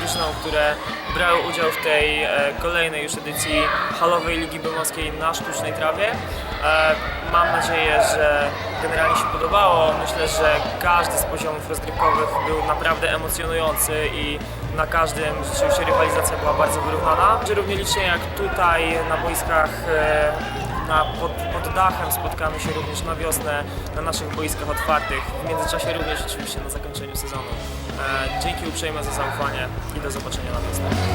drużynom, które brały udział w tej e, kolejnej już edycji halowej Ligi Bełmowskiej na sztucznej trawie. E, mam nadzieję, że generalnie się podobało. Myślę, że każdy z poziomów rozgrywkowych był naprawdę emocjonujący i na każdym rzeczywiście rywalizacja była bardzo wyrównana. Równie licznie jak tutaj na boiskach e, na, pod, pod dachem spotkamy się również na wiosnę na naszych boiskach otwartych. W międzyczasie również oczywiście na zakończeniu sezonu. E, dzięki uprzejme za zaufanie i do zobaczenia na wiosnę.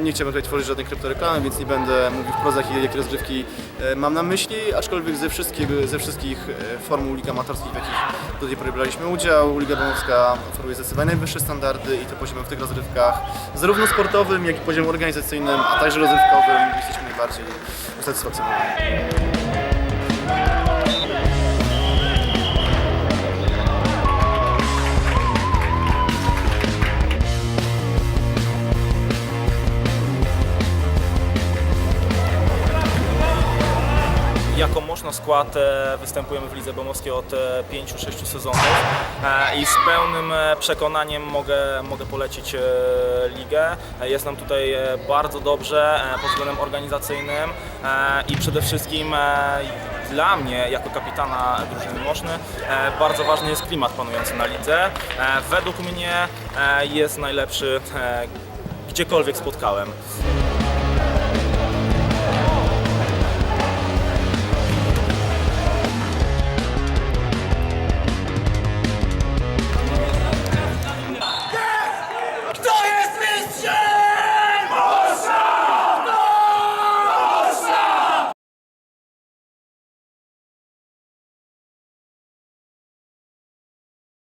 Nie chciałbym tutaj tworzyć żadnej kryptoreklamy, więc nie będę mówił wprost, jakie, jakie rozgrywki e, mam na myśli, aczkolwiek ze wszystkich, ze wszystkich e, formuł lig amatorskich, w jakich do tej pory braliśmy udział, Liga Domowska oferuje zdecydowanie najwyższe standardy i to poziomem w tych rozgrywkach, zarówno sportowym, jak i poziomem organizacyjnym, a także rozrywkowym jesteśmy najbardziej usatysfakcjonowani. Jako można skład e, występujemy w Lidze Bełmowskiej od 5-6 sezonów e, i z pełnym e, przekonaniem mogę, mogę polecić e, ligę. E, Jest nam tutaj e, bardzo dobrze e, pod względem organizacyjnym e, i przede wszystkim e, dla mnie jako kapitana drużyny Moszny e, bardzo ważny jest klimat panujący na lidze. E, Według mnie e, jest najlepszy e, gdziekolwiek spotkałem.